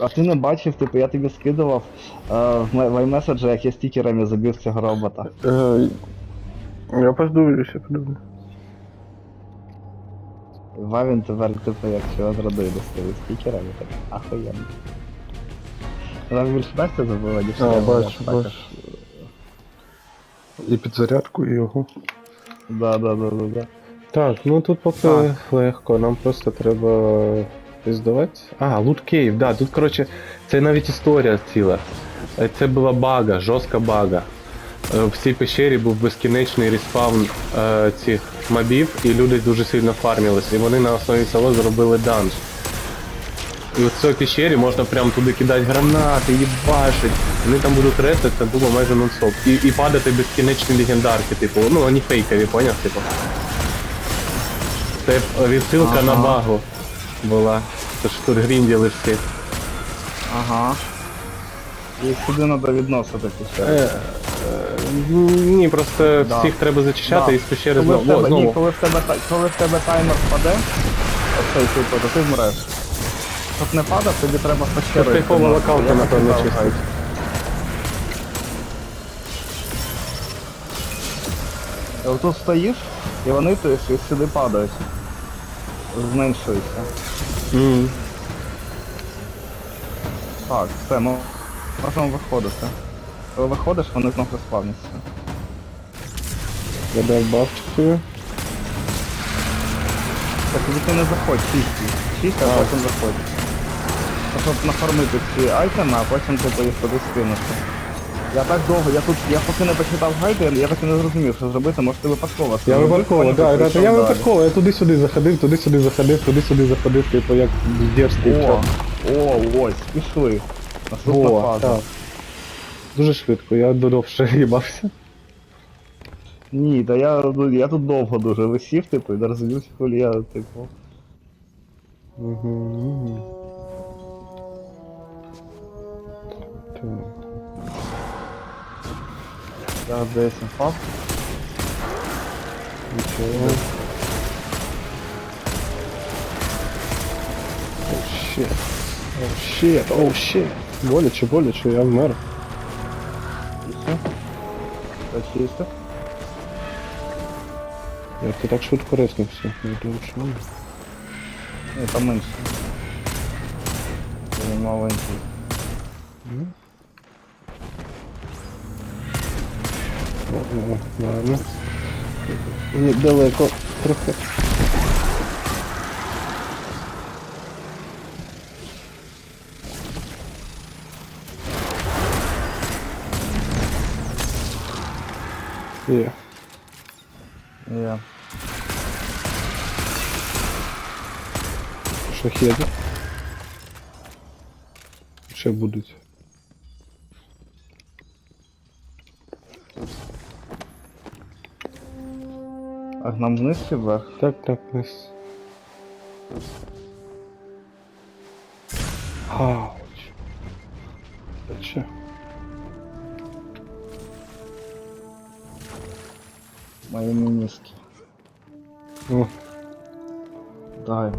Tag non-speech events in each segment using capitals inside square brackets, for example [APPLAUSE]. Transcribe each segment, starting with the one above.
А ти не бачив, типу, я тобі скидував е, в iMessage, як я стікерами забив цього робота. Е, я подивлюся, подивлюся. Вавін тепер, типу, якщо зрадує достає стікерами, так ахуєнно. Зараз більше Настя забила, ніж я, бачу, бачу. І підзарядку, і його. Да, да, да, да, да. Так, ну тут поки легко, нам просто треба здавати. А, лут кейв, да, тут, коротше, це навіть історія ціла. Е, Це була бага, жорстка бага. Е, В цій пещері був безкінечний респаун е, цих мобів, і люди дуже сильно фармились. І вони на основі цього зробили данж. І от в цій пещері можна прям туди кидати гранати, їбашить. Вони там будуть рести, це було майже нон-стоп. І, і падати безкінечні легендарки, типу, ну вони фейкові, поняв, типу. Це відсилка Ага. на багу була. Це ж тут грінділи всі. Ага. І сюди треба відносити ще. Е, е, ні, просто Да. всіх треба зачищати Да. і з пещери Коли в знову. Тебе, ні, знову. коли в тебе, та- коли в тебе таймер впаде, оцей типу, то ти вмреш. Щоб не падав, тобі треба Це пощерити. кайфова локалка, напевно, чисто. Тут стоїш, і вони то есть, сюди падають. Зменшуються. М. Так, все, ми можемо виходити. Коли виходиш, вони знову спавняться. Я дав бафчик тобі. Так тоді ти не заходь, чисті. Чисті, а потім заходь. Щоб нафармити ці айтеми, а потім типу їх туди скинути. Я так довго, я тут, я поки не почитав гайди, я так і не зрозумів, що зробити, може ти випадково. Я випадково, потім да, я випадково, я туди-сюди заходив, туди-сюди заходив, туди-сюди заходив, типу як дерзкий О, о, ось, пішли. Наступна Во, фаза. так. Дуже швидко, я додовше їбався. Ні, та я, ну, я тут довго дуже висів, типу, і не розумів, коли я, типу. Угу. Я десь впав. Нічого. Оу, щет. Оу, щет, оу, щет. Боляче, боляче, я вмер. І все. Та чисто. Як ти так швидко резнувся? Не думаю, чому. Ні, там менше. Він маленький. О, о, Ладно. Недалеко трохи. Є. Я. Шахеди. Ще будуть. нам вниз чи вверх? Так, так, вниз. Ауч. Че? Мої мініски. О, Дай.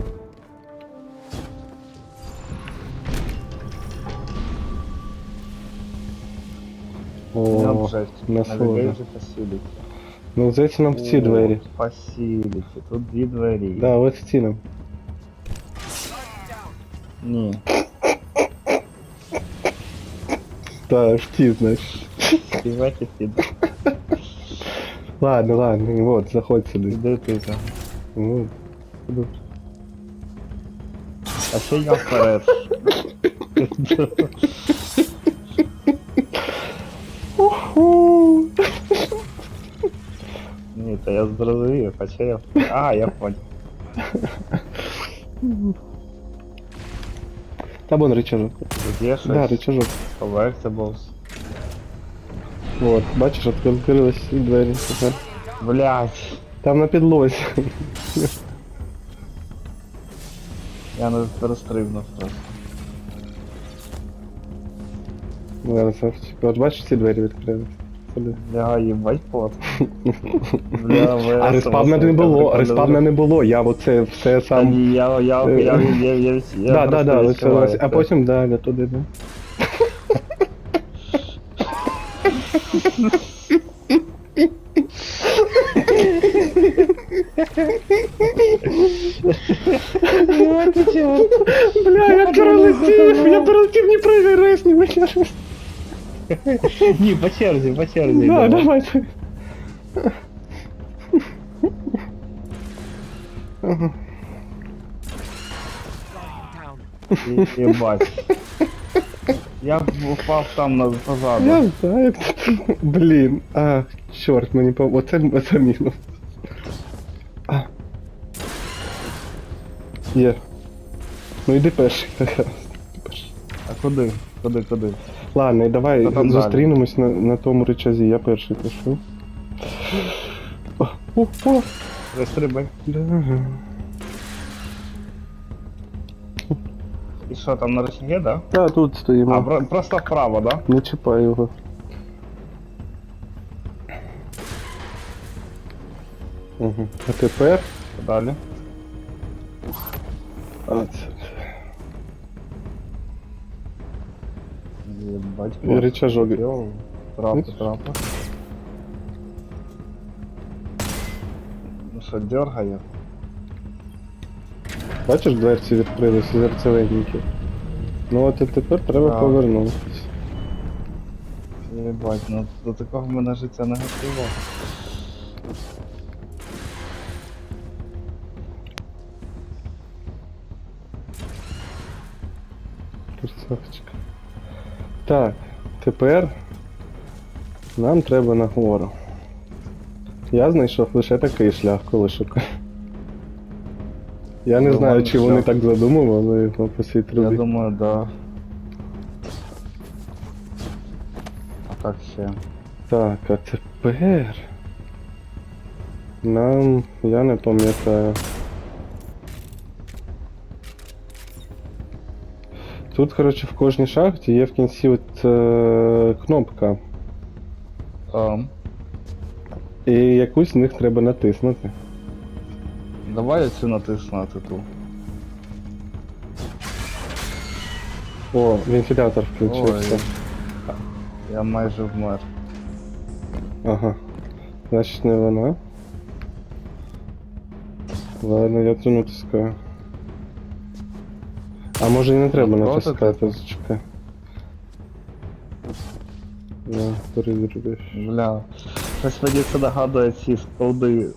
Не о, обжесть. насолода. Navigate facility. Ну, здається нам в ці О, двері. Facility. Тут дві двері. Да, ось в ці нам. Ні. Та, в ті, знаєш. Співайте під. Ладно, ладно, вот, заходь сюди. Іди ти там. Вот. Іду. А ще я вперед. [LAUGHS] Ні, та я зрозумів, хоча я. А, я понял. Та вон рычажок. Тут є щось. Да, рычажок. Collectibles. Вот, бачиш, от відкрились всі двері тепер. Блять. Там на підлозі. Я не розстрибнув просто. Зараз, Савчик. От бачиш, ці двері відкрились. Туди. Бля, їбать. [LAUGHS] Бля, ви А респавна не було, респавна не було, я оце все сам. ні, я, я, я, я, я, я, я Да, да, да, ось, а потім далі туди, да. Бля, я пролетів, я пролетів не прогрес, не витягнув. [LAUGHS] Ні, по черзі, по черзі. Да, йдемо. давайте. І- Єбать. Я впав там на позаду. Я знаю. Блін, а, чорт, мені по... Оце, оце мінус. А. Є. Ну йди перший. А куди? Куди, куди? Ладно, і давай Що там зустрінемось на, на тому речазі, я перший пишу. О, о, о. Застрибай. Да. І що там на речі є, да? Та тут стоїмо. А, про- просто вправо, да? Не чіпай його. Угу. А тепер. Далі. А, це... Єбать. І рычажок. Видиш? трапи. Ну що, дергає? Бачиш, дверці відкрилися зерцевенькі. Ну от і тепер треба Так. повернутися. Єбать, ну до такого мене життя не готово. Красавчик. Так, тепер нам треба нагору. Я знайшов лише такий шлях, коли шукаю. Я не знаю, Нормальний чи вони так задумували по цій Я трубі. думаю, да. А так ще. Так, а тепер. Нам. я не пам'ятаю. Тут, коротше, в кожній шахті є в кінці от е, кнопка. Ем, І якусь з них треба натиснути. давай я цю натиснути ту. О, вентилятор включився. Ой. Я майже вмер. Ага. Значить не вона. Ладно, я цю натискаю. А може і не треба Проти натискати, зачекай. На, перевірю. Бля. Щось мені це нагадує ці сколди.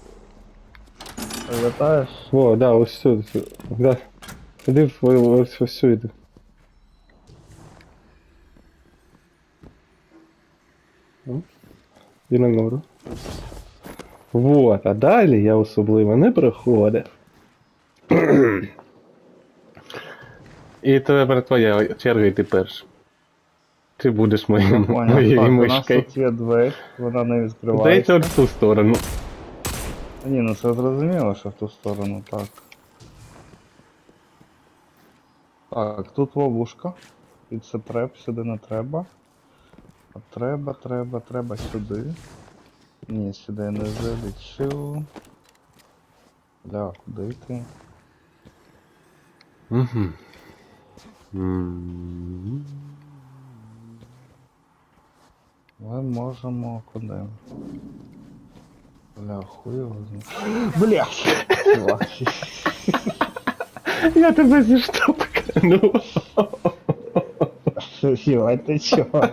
Пам'ятаєш? О, да, ось сюди. сюди. Да. Іди в ось ось сюди. І на гору. Вот, а далі я особливо не проходив. І тепер твоя черга йти першим. Ти будеш моїм, Понял. моєю Так, у нас мишкою. тут є двері, вона не Здається, відкривається. от в ту сторону. Ні, ну це зрозуміло, що в ту сторону, так. Так, тут ловушка. І це треп, сюди не треба. А треба, треба, треба сюди. Ні, сюди я не залічу. Бля, куди йти? Угу. Ми можемо куди? Бля, хуй його знає. Бля! Я тебе зіштовхну. Філа, ти чого?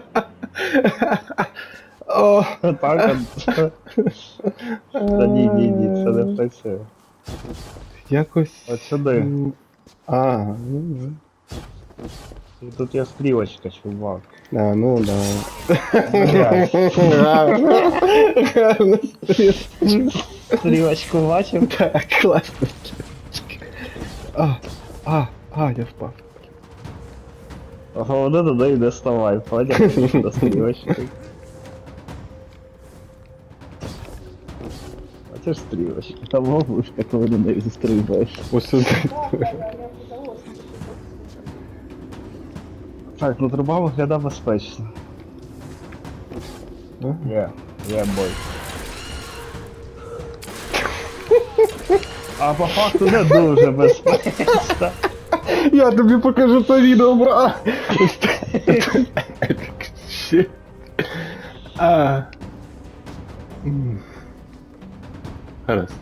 О, Так от. Та ні, ні, ні, це не працює. Якось. От сюди. А, ну тут є стрілочка, чувак. А, ну да. Бля, Гарно Стрілочку бачив? Так, класно. А, а, а, я впав. Головне туди і не вставай, поняв? До стрілочки. Бачиш стрілочки? Там ловушка, коли на неї стрибаєш. Ось сюди. Так, ну труба виглядає безпечно. Да? Є, є бой. А по факту не дуже безпечно. Я тобі покажу це відео, бра. Гаразд.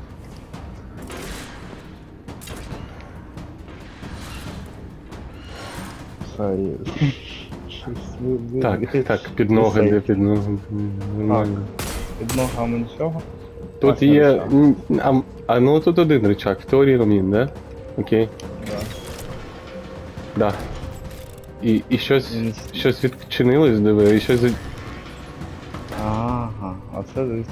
Все є. Щось ви- ви- Так, так, під ноги, де під ноги. Нормально. Під ногами нічого. Тут є. А, а ну тут один рычаг, в теорії він, да? Окей. Да. Да. І, і щось, щось відчинилось, диви, і щось. Ага, а це дивіться.